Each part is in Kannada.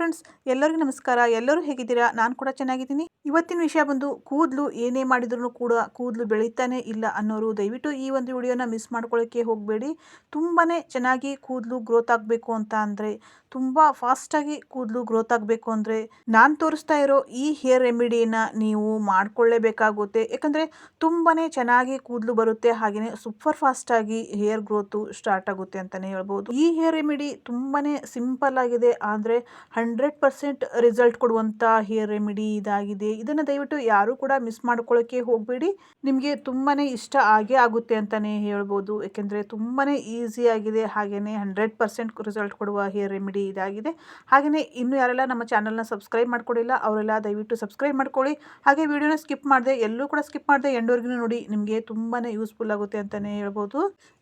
ಫ್ರೆಂಡ್ಸ್ ಎಲ್ಲರಿಗೂ ನಮಸ್ಕಾರ. ಎಲ್ಲರೂ ಹೇಗಿದ್ದೀರಾ? ನಾನು ಕೂಡ ಚೆನ್ನಾಗಿದ್ದೀನಿ. ಇವತ್ತಿನ ವಿಷಯ ಬಂದು ಕೂದಲು ಏನೇ ಮಾಡಿದ್ರು ಕೂಡ ಕೂದಲು ಬೆಳೀತಾನೆ ಇಲ್ಲ ಅನ್ನೋರು, ದಯವಿಟ್ಟು ಈ ಒಂದು ವಿಡಿಯೋನ ಮಿಸ್ ಮಾಡ್ಕೊಳ್ಳೋಕ್ಕೆ ಹೋಗಬೇಡಿ. ತುಂಬಾ ಚೆನ್ನಾಗಿ ಕೂದಲು ಗ್ರೋತ್ ಆಗಬೇಕು ಅಂತ ಅಂದರೆ, ತುಂಬ ಫಾಸ್ಟಾಗಿ ಕೂದಲು ಗ್ರೋತ್ ಆಗಬೇಕು ಅಂದರೆ, ನಾನು ತೋರಿಸ್ತಾ ಇರೋ ಈ ಹೇರ್ ರೆಮಿಡಿನ ನೀವು ಮಾಡಿಕೊಳ್ಳೇಬೇಕಾಗುತ್ತೆ. ಯಾಕಂದರೆ ತುಂಬಾ ಚೆನ್ನಾಗಿ ಕೂದಲು ಬರುತ್ತೆ ಹಾಗೆಯೇ ಸೂಪರ್ ಫಾಸ್ಟಾಗಿ ಹೇರ್ ಗ್ರೋತು ಸ್ಟಾರ್ಟ್ ಆಗುತ್ತೆ ಅಂತಲೇ ಹೇಳ್ಬೋದು. ಈ ಹೇರ್ ರೆಮಿಡಿ ತುಂಬಾ ಸಿಂಪಲ್ ಆಗಿದೆ, ಆದರೆ ಹಂಡ್ರೆಡ್ ಪರ್ಸೆಂಟ್ ರಿಸಲ್ಟ್ ಕೊಡುವಂಥ ಹೇರ್ ರೆಮಿಡಿ ಇದಾಗಿದೆ. ಇದನ್ನು ದಯವಿಟ್ಟು ಯಾರೂ ಕೂಡ ಮಿಸ್ ಮಾಡ್ಕೊಳ್ಳೋಕ್ಕೆ ಹೋಗಬೇಡಿ. ನಿಮಗೆ ತುಂಬಾ ಇಷ್ಟ ಆಗೇ ಆಗುತ್ತೆ ಅಂತಲೇ ಹೇಳ್ಬೋದು. ಏಕೆಂದರೆ ತುಂಬಾ ಈಸಿಯಾಗಿದೆ ಹಾಗೆಯೇ ಹಂಡ್ರೆಡ್ ಪರ್ಸೆಂಟ್ ರಿಸಲ್ಟ್ ಕೊಡುವ ಹೇರ್ ರೆಮಿಡಿ ಇದಾಗಿದೆ. ಹಾಗೆಯೇ ಇನ್ನು ಯಾರೆಲ್ಲ ನಮ್ಮ ಚಾನಲ್ನ ಸಬ್ಸ್ಕ್ರೈಬ್ ಮಾಡ್ಕೊಂಡಿಲ್ಲ, ಅವರೆಲ್ಲ ದಯವಿಟ್ಟು ಸಬ್ಸ್ಕ್ರೈಬ್ ಮಾಡ್ಕೊಳ್ಳಿ. ಹಾಗೆ ವಿಡಿಯೋನ ಸ್ಕಿಪ್ ಮಾಡಿದೆ, ಎಲ್ಲೂ ಕೂಡ ಸ್ಕಿಪ್ ಮಾಡಿದೆ ಎಂಡವರೆಗೂ ನೋಡಿ ನಿಮಗೆ ತುಂಬಾ ಯೂಸ್ಫುಲ್ ಆಗುತ್ತೆ ಅಂತಲೇ ಹೇಳ್ಬೋದು.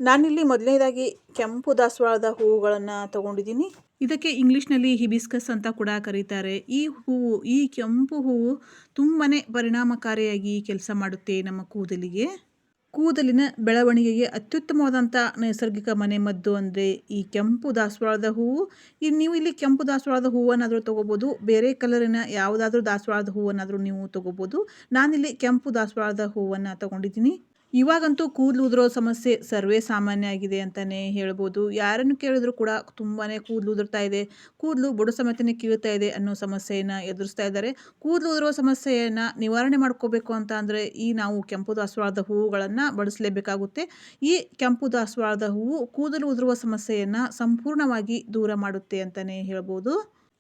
ನಾನಿಲ್ಲಿ ಮೊದಲನೇದಾಗಿ ಕೆಂಪು ದಾಸವಾಳದ ಹೂವುಗಳನ್ನು ತಗೊಂಡಿದ್ದೀನಿ. ಇದಕ್ಕೆ ಇಂಗ್ಲೀಷ್ನಲ್ಲಿ ಹಿಬಿಸ್ಕಸ್ ಅಂತ ಕೂಡ ಕರೀತಾರೆ. ಈ ಹೂವು ಈ ಕೆಂಪು ಹೂವು ತುಂಬಾ ಪರಿಣಾಮಕಾರಿಯಾಗಿ ಕೆಲಸ ಮಾಡುತ್ತೆ ನಮ್ಮ ಕೂದಲಿಗೆ. ಕೂದಲಿನ ಬೆಳವಣಿಗೆಗೆ ಅತ್ಯುತ್ತಮವಾದಂಥ ನೈಸರ್ಗಿಕ ಮನೆಮದ್ದು ಅಂದರೆ ಈ ಕೆಂಪು ದಾಸವಾಳದ ಹೂವು. ಈ ನೀವು ಇಲ್ಲಿ ಕೆಂಪು ದಾಸವಾಳದ ಹೂವನ್ನಾದರೂ ತೊಗೋಬೋದು, ಬೇರೆ ಕಲರಿನ ಯಾವುದಾದ್ರೂ ದಾಸವಾಳದ ಹೂವನ್ನಾದರೂ ನೀವು ತೊಗೋಬೋದು. ನಾನಿಲ್ಲಿ ಕೆಂಪು ದಾಸವಾಳದ ಹೂವನ್ನು ತೊಗೊಂಡಿದ್ದೀನಿ. ಇವಾಗಂತೂ ಕೂದಲು ಉದುರೋ ಸಮಸ್ಯೆ ಸರ್ವೇ ಸಾಮಾನ್ಯ ಆಗಿದೆ ಅಂತಲೇ ಹೇಳ್ಬೋದು. ಯಾರನ್ನು ಕೇಳಿದ್ರು ಕೂಡ ತುಂಬಾ ಕೂದಲು ಉದುರ್ತಾ ಇದೆ. ಕೂದಲು ಬುಡ ಸಮೇತನೇ ಕೀಳ್ತಾ ಇದೆ ಅನ್ನೋ ಸಮಸ್ಯೆಯನ್ನು ಎದುರಿಸ್ತಾ ಇದ್ದಾರೆ. ಕೂದಲು ಉದುರೋ ಸಮಸ್ಯೆಯನ್ನು ನಿವಾರಣೆ ಮಾಡ್ಕೋಬೇಕು ಅಂತ ಅಂದರೆ ಈ ನಾವು ಕೆಂಪು ದಾಸವಾಳದ ಹೂವುಗಳನ್ನು ಬಳಸಲೇಬೇಕಾಗುತ್ತೆ. ಈ ಕೆಂಪು ದಾಸವಾಳದ ಹೂವು ಕೂದಲು ಉದುರುವ ಸಮಸ್ಯೆಯನ್ನು ಸಂಪೂರ್ಣವಾಗಿ ದೂರ ಮಾಡುತ್ತೆ ಅಂತಲೇ ಹೇಳ್ಬೋದು.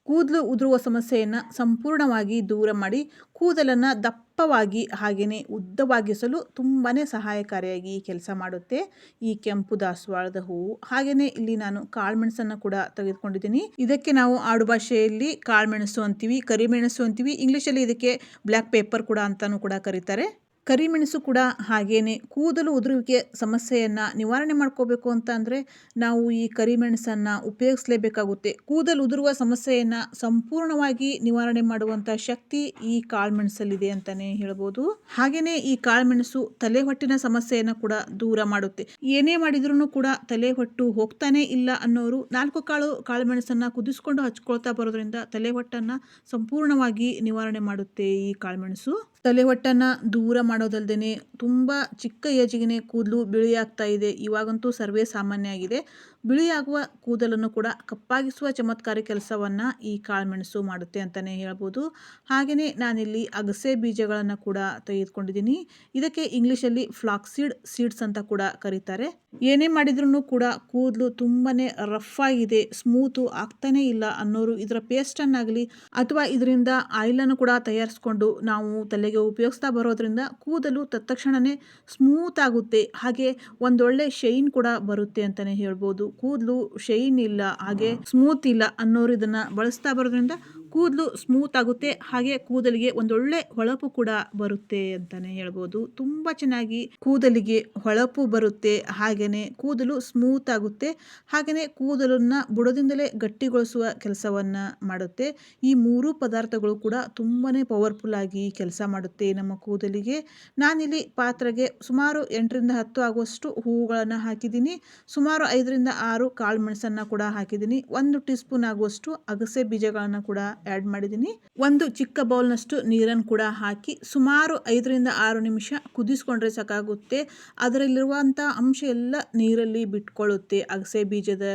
ಕೂದಲು ಉದುರುವ ಸಮಸ್ಯೆಯನ್ನು ಸಂಪೂರ್ಣವಾಗಿ ದೂರ ಮಾಡಿ ಕೂದಲನ್ನು ದಪ್ಪವಾಗಿ ಹಾಗೆಯೇ ಉದ್ದವಾಗಿಸಲು ತುಂಬಾ ಸಹಾಯಕಾರಿಯಾಗಿ ಕೆಲಸ ಮಾಡುತ್ತೆ. ಈ ಕೆಂಪು ದಾಸವಾಳದ ಹೂವು. ಹಾಗೆಯೇ ಇಲ್ಲಿ ನಾನು ಕಾಳುಮೆಣಸನ್ನು ಕೂಡ ತೆಗೆದುಕೊಂಡಿದ್ದೀನಿ. ಇದಕ್ಕೆ ನಾವು ಆಡು ಭಾಷೆಯಲ್ಲಿ ಕಾಳುಮೆಣಸು ಅಂತೀವಿ, ಕರಿಮೆಣಸು ಅಂತೀವಿ. ಇಂಗ್ಲೀಷಲ್ಲಿ ಇದಕ್ಕೆ ಬ್ಲ್ಯಾಕ್ ಪೇಪರ್ ಕೂಡ ಅಂತಲೂ ಕೂಡ ಕರೀತಾರೆ. ಕರಿಮೆಣಸು ಕೂಡ ಹಾಗೇನೆ ಕೂದಲು ಉದುರುವಿಕೆ ಸಮಸ್ಯೆಯನ್ನು ನಿವಾರಣೆ ಮಾಡ್ಕೋಬೇಕು ಅಂತ ಅಂದರೆ ನಾವು ಈ ಕರಿಮೆಣಸನ್ನು ಉಪಯೋಗಿಸಲೇಬೇಕಾಗುತ್ತೆ. ಕೂದಲು ಉದುರುವ ಸಮಸ್ಯೆಯನ್ನು ಸಂಪೂರ್ಣವಾಗಿ ನಿವಾರಣೆ ಮಾಡುವಂಥ ಶಕ್ತಿ ಈ ಕಾಳುಮೆಣಸಲ್ಲಿದೆ ಅಂತಲೇ ಹೇಳ್ಬೋದು. ಹಾಗೆಯೇ ಈ ಕಾಳುಮೆಣಸು ತಲೆ ಹೊಟ್ಟಿನ ಸಮಸ್ಯೆಯನ್ನು ಕೂಡ ದೂರ ಮಾಡುತ್ತೆ. ಏನೇ ಮಾಡಿದ್ರೂ ಕೂಡ ತಲೆ ಹೊಟ್ಟು ಹೋಗ್ತಾನೆ ಇಲ್ಲ ಅನ್ನೋರು ನಾಲ್ಕು ಕಾಳು ಕಾಳುಮೆಣಸನ್ನು ಕುದಿಸ್ಕೊಂಡು ಹಚ್ಕೊಳ್ತಾ ಬರೋದ್ರಿಂದ ತಲೆ ಹೊಟ್ಟನ್ನು ಸಂಪೂರ್ಣವಾಗಿ ನಿವಾರಣೆ ಮಾಡುತ್ತೆ ಈ ಕಾಳುಮೆಣಸು. ತಲೆ ಹೊಟ್ಟನ್ನು ದೂರ ಮಾಡೋದಲ್ದೇ ತುಂಬ ಚಿಕ್ಕ ಏಜಿಗೆ ಕೂದಲು ಬಿಳಿಯಾಗ್ತಾ ಇದೆ. ಇವಾಗಂತೂ ಸರ್ವೇ ಸಾಮಾನ್ಯ ಆಗಿದೆ. ಬಿಳಿಯಾಗುವ ಕೂದಲನ್ನು ಕೂಡ ಕಪ್ಪಾಗಿಸುವ ಚಮತ್ಕಾರಿ ಕೆಲಸವನ್ನು ಈ ಕಾಳುಮೆಣಸು ಮಾಡುತ್ತೆ ಅಂತಲೇ ಹೇಳ್ಬೋದು. ಹಾಗೆಯೇ ನಾನಿಲ್ಲಿ ಅಗಸೆ ಬೀಜಗಳನ್ನು ಕೂಡ ತೆಗೆದುಕೊಂಡಿದ್ದೀನಿ. ಇದಕ್ಕೆ ಇಂಗ್ಲೀಷಲ್ಲಿ ಫ್ಲಾಕ್ಸೀಡ್ ಸೀಡ್ಸ್ ಅಂತ ಕೂಡ ಕರೀತಾರೆ. ಏನೇ ಮಾಡಿದ್ರೂ ಕೂಡ ಕೂದಲು ತುಂಬಾ ರಫ್ ಆಗಿದೆ ಸ್ಮೂತು ಆಗ್ತಾನೇ ಇಲ್ಲ ಅನ್ನೋರು ಇದರ ಪೇಸ್ಟನ್ನಾಗಲಿ ಅಥವಾ ಇದರಿಂದ ಆಯಿಲನ್ನು ಕೂಡ ತಯಾರಿಸ್ಕೊಂಡು ನಾವು ತಲೆಗೆ ಉಪಯೋಗಿಸ್ತಾ ಬರೋದ್ರಿಂದ ಕೂದಲು ತತ್ಕ್ಷಣವೇ ಸ್ಮೂತ್ ಆಗುತ್ತೆ. ಹಾಗೆ ಒಂದೊಳ್ಳೆ ಶೈನ್ ಕೂಡ ಬರುತ್ತೆ ಅಂತಲೇ ಹೇಳ್ಬೋದು. ಕೂದಲು ಶೈನ್ ಇಲ್ಲ ಹಾಗೆ ಸ್ಮೂತ್ ಇಲ್ಲ ಅನ್ನೋರು ಇದನ್ನ ಬಳಸ್ತಾ ಬರೋದ್ರಿಂದ ಕೂದಲು ಸ್ಮೂತ್ ಆಗುತ್ತೆ, ಹಾಗೆ ಕೂದಲಿಗೆ ಒಂದೊಳ್ಳೆ ಹೊಳಪು ಕೂಡ ಬರುತ್ತೆ ಅಂತಾನೆ ಹೇಳ್ಬೋದು. ತುಂಬ ಚೆನ್ನಾಗಿ ಕೂದಲಿಗೆ ಹೊಳಪು ಬರುತ್ತೆ ಹಾಗೆಯೇ ಕೂದಲು ಸ್ಮೂತ್ ಆಗುತ್ತೆ ಹಾಗೆಯೇ ಕೂದಲನ್ನು ಬುಡದಿಂದಲೇ ಗಟ್ಟಿಗೊಳಿಸುವ ಕೆಲಸವನ್ನು ಮಾಡುತ್ತೆ. ಈ ಮೂರು ಪದಾರ್ಥಗಳು ಕೂಡ ತುಂಬಾ ಪವರ್ಫುಲ್ ಆಗಿ ಕೆಲಸ ಮಾಡುತ್ತೆ ನಮ್ಮ ಕೂದಲಿಗೆ. ನಾನಿಲ್ಲಿ ಪಾತ್ರೆಗೆ ಸುಮಾರು ಎಂಟರಿಂದ ಹತ್ತು ಆಗುವಷ್ಟು ಹೂವುಗಳನ್ನು ಹಾಕಿದ್ದೀನಿ. ಸುಮಾರು ಐದರಿಂದ ಆರು ಕಾಳು ಮೆಣಸನ್ನು ಕೂಡ ಹಾಕಿದ್ದೀನಿ. ಒಂದು ಟೀ ಸ್ಪೂನ್ ಆಗುವಷ್ಟು ಅಗಸೆ ಬೀಜಗಳನ್ನು ಕೂಡ ಆ್ಯಡ್ ಮಾಡಿದ್ದೀನಿ. ಒಂದು ಚಿಕ್ಕ ಬೌಲ್ನಷ್ಟು ನೀರನ್ನು ಕೂಡ ಹಾಕಿ ಸುಮಾರು ಐದರಿಂದ ಆರು ನಿಮಿಷ ಕುದಿಸ್ಕೊಂಡ್ರೆ ಸಾಕಾಗುತ್ತೆ. ಅದರಲ್ಲಿರುವಂಥ ಅಂಶ ಎಲ್ಲ ನೀರಲ್ಲಿ ಬಿಟ್ಕೊಳ್ಳುತ್ತೆ. ಅಗಸೆ ಬೀಜದ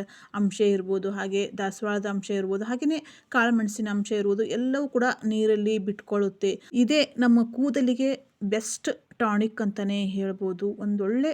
ಅಂಶ ಇರ್ಬೋದು, ಹಾಗೆ ದಾಸವಾಳದ ಅಂಶ ಇರ್ಬೋದು, ಹಾಗೆಯೇ ಕಾಳುಮೆಣಸಿನ ಅಂಶ ಇರ್ಬೋದು, ಎಲ್ಲವೂ ಕೂಡ ನೀರಲ್ಲಿ ಬಿಟ್ಕೊಳ್ಳುತ್ತೆ. ಇದೇ ನಮ್ಮ ಕೂದಲಿಗೆ ಬೆಸ್ಟ್ ಟಾನಿಕ್ ಅಂತಲೇ ಹೇಳ್ಬೋದು. ಒಂದೊಳ್ಳೆ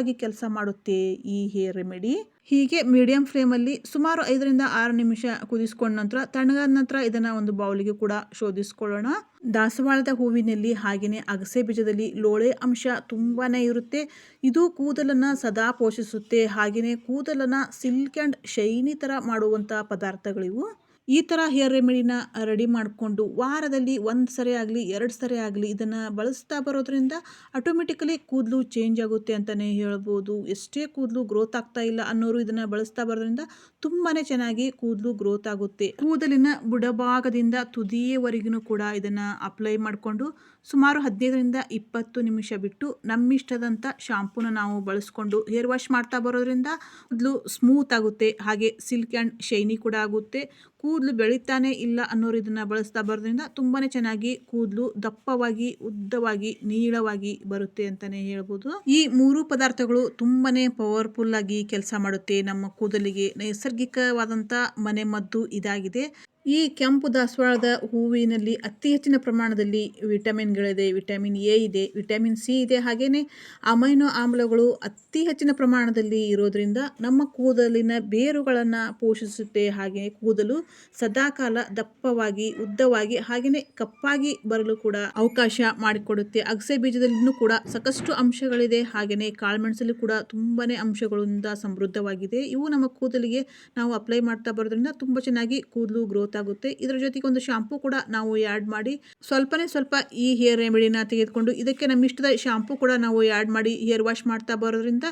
ಆಗಿ ಕೆಲಸ ಮಾಡುತ್ತೆ ಈ ಹೇರ್ ರೆಮಿಡಿ. ಹೀಗೆ ಮೀಡಿಯಂ ಫ್ಲೇಮಲ್ಲಿ ಸುಮಾರು ಐದರಿಂದ ಆರು ನಿಮಿಷ ಕುದಿಸ್ಕೊಂಡ ನಂತರ, ತಣ್ಣಗಾದ ನಂತರ ಇದನ್ನು ಒಂದು ಬೌಲಿಗೆ ಕೂಡ ಶೋಧಿಸ್ಕೊಳ್ಳೋಣ. ದಾಸವಾಳದ ಹೂವಿನಲ್ಲಿ ಹಾಗೆಯೇ ಅಗಸೆ ಬೀಜದಲ್ಲಿ ಲೋಳೆ ಅಂಶ ತುಂಬಾ ಇರುತ್ತೆ. ಇದು ಕೂದಲನ್ನು ಸದಾ ಪೋಷಿಸುತ್ತೆ. ಹಾಗೆಯೇ ಕೂದಲನ್ನು ಸಿಲ್ಕ್ ಆ್ಯಂಡ್ ಶೈನಿ ಥರ ಮಾಡುವಂಥ ಪದಾರ್ಥಗಳಿವು. ಈ ಥರ ಹೇರ್ ರೆಮಿಡಿನ ರೆಡಿ ಮಾಡಿಕೊಂಡು ವಾರದಲ್ಲಿ ಒಂದು ಸರಿ ಆಗಲಿ, ಎರಡು ಸರಿ ಆಗಲಿ ಇದನ್ನು ಬಳಸ್ತಾ ಬರೋದ್ರಿಂದ ಆಟೋಮೆಟಿಕಲಿ ಕೂದಲು ಚೇಂಜ್ ಆಗುತ್ತೆ ಅಂತಲೇ ಹೇಳ್ಬೋದು. ಎಷ್ಟೇ ಕೂದಲು ಗ್ರೋತ್ ಆಗ್ತಾ ಇಲ್ಲ ಅನ್ನೋರು ಇದನ್ನು ಬಳಸ್ತಾ ಬರೋದ್ರಿಂದ ತುಂಬಾ ಚೆನ್ನಾಗಿ ಕೂದಲು ಗ್ರೋತ್ ಆಗುತ್ತೆ. ಕೂದಲಿನ ಬುಡಭಾಗದಿಂದ ತುದಿಯವರೆಗೂ ಕೂಡ ಇದನ್ನು ಅಪ್ಲೈ ಮಾಡಿಕೊಂಡು ಸುಮಾರು ಹದಿನೈದರಿಂದ ಇಪ್ಪತ್ತು ನಿಮಿಷ ಬಿಟ್ಟು ನಮ್ಮಿಷ್ಟದಂಥ ಶಾಂಪೂನ ನಾವು ಬಳಸ್ಕೊಂಡು ಹೇರ್ ವಾಶ್ ಮಾಡ್ತಾ ಬರೋದ್ರಿಂದ ಕೂದಲು ಸ್ಮೂತ್ ಆಗುತ್ತೆ, ಹಾಗೆ ಸಿಲ್ಕ್ ಆ್ಯಂಡ್ ಶೈನಿ ಕೂಡ ಆಗುತ್ತೆ. ಕೂದಲು ಬೆಳೀತಾನೆ ಇಲ್ಲ ಅನ್ನೋರು ಇದನ್ನು ಬಳಸ್ತಾ ಬರೋದ್ರಿಂದ ತುಂಬಾ ಚೆನ್ನಾಗಿ ಕೂದಲು ದಪ್ಪವಾಗಿ, ಉದ್ದವಾಗಿ, ನೀಳವಾಗಿ ಬರುತ್ತೆ ಅಂತಲೇ ಹೇಳ್ಬೋದು. ಈ ಮೂರು ಪದಾರ್ಥಗಳು ತುಂಬಾ ಪವರ್ಫುಲ್ ಆಗಿ ಕೆಲಸ ಮಾಡುತ್ತೆ ನಮ್ಮ ಕೂದಲಿಗೆ. ನೈಸರ್ಗಿಕವಾದಂಥ ಮನೆಮದ್ದು ಇದಾಗಿದೆ. ಈ ಕೆಂಪು ದಾಸವಾಳದ ಹೂವಿನಲ್ಲಿ ಅತಿ ಹೆಚ್ಚಿನ ಪ್ರಮಾಣದಲ್ಲಿ ವಿಟಮಿನ್ಗಳಿದೆ. ವಿಟಮಿನ್ ಎ ಇದೆ, ವಿಟಮಿನ್ ಸಿ ಇದೆ. ಹಾಗೆಯೇ ಅಮೈನೋ ಆಮ್ಲಗಳು ಅತಿ ಹೆಚ್ಚಿನ ಪ್ರಮಾಣದಲ್ಲಿ ಇರೋದರಿಂದ ನಮ್ಮ ಕೂದಲಿನ ಬೇರುಗಳನ್ನು ಪೋಷಿಸುತ್ತೆ. ಹಾಗೆಯೇ ಕೂದಲು ಸದಾಕಾಲ ದಪ್ಪವಾಗಿ, ಉದ್ದವಾಗಿ ಹಾಗೆಯೇ ಕಪ್ಪಾಗಿ ಬರಲು ಕೂಡ ಅವಕಾಶ ಮಾಡಿಕೊಡುತ್ತೆ. ಅಗಸೆ ಬೀಜದಲ್ಲಿನೂ ಕೂಡ ಸಾಕಷ್ಟು ಅಂಶಗಳಿದೆ. ಹಾಗೆಯೇ ಕಾಳುಮೆಣಸಲ್ಲಿ ಕೂಡ ತುಂಬಾನೇ ಅಂಶಗಳಿಂದ ಸಮೃದ್ಧವಾಗಿದೆ. ಇವು ನಮ್ಮ ಕೂದಲಿಗೆ ನಾವು ಅಪ್ಲೈ ಮಾಡ್ತಾ ಬರೋದ್ರಿಂದ ತುಂಬ ಚೆನ್ನಾಗಿ ಕೂದಲು ಗ್ರೋತ್ ಆಗುತ್ತೆ ಇದರ ಜೊತೆಗೆ ಒಂದು ಶಾಂಪೂ ಕೂಡ ನಾವು ಆ್ಯಡ್ ಮಾಡಿ, ಸ್ವಲ್ಪನೇ ಸ್ವಲ್ಪ ಈ ಹೇರ್ ರೆಮಿಡಿನ ತೆಗೆದುಕೊಂಡು, ಇದಕ್ಕೆ ನಮ್ಮ ಇಷ್ಟದ ಶಾಂಪೂ ಕೂಡ ನಾವು ಆ್ಯಡ್ ಮಾಡಿ ಹೇರ್ ವಾಶ್ ಮಾಡ್ತಾ ಬರೋದ್ರಿಂದ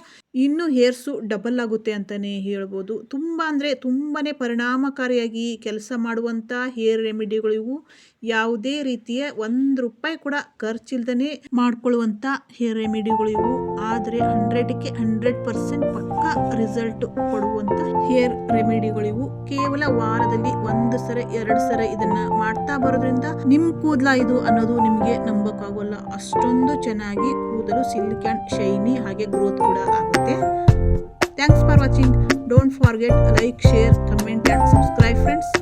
ಇನ್ನೂ ಹೇರ್ಸು ಡಬಲ್ ಆಗುತ್ತೆ ಅಂತಲೇ ಹೇಳ್ಬೋದು. ತುಂಬ ಅಂದರೆ ತುಂಬಾ ಪರಿಣಾಮಕಾರಿಯಾಗಿ ಕೆಲಸ ಮಾಡುವಂಥ ಹೇರ್ ರೆಮಿಡಿಗಳು ಇವು ಯಾವುದೇ ರೀತಿಯ ಒಂದು ರೂಪಾಯಿ ಕೂಡ ಖರ್ಚಿಲ್ದೇ ಮಾಡ್ಕೊಳ್ಳುವಂಥ ಹೇರ್ ರೆಮಿಡಿಗಳು ಇವು. ಆದರೆ ಹಂಡ್ರೆಡ್ಗೆ ಹಂಡ್ರೆಡ್ ಪರ್ಸೆಂಟ್ ಪಕ್ಕ ರಿಸಲ್ಟ್ ಕೊಡುವಂಥ ಹೇರ್ ರೆಮಿಡಿಗಳು ಇವು. ಕೇವಲ ವಾರದಲ್ಲಿ ಒಂದು ಸರ, ಎರಡು ಸರ ಇದನ್ನ ಮಾಡ್ತಾ ಬರೋದ್ರಿಂದ ನಿಮ್ ಕೂದಲ ಇದು ಅನ್ನೋದು ನಿಮಗೆ ನಂಬಕ್ಕಾಗೋಲ್ಲ. ಅಷ್ಟೊಂದು ಚೆನ್ನಾಗಿ ಕೂದಲು ಸಿಲ್ಕ್ ಆ್ಯಂಡ್ ಶೈನಿ ಹಾಗೆ ಗ್ರೋತ್ ಕೂಡ ಆಗುತ್ತೆ. Thanks for watching don't forget like share comment and subscribe friends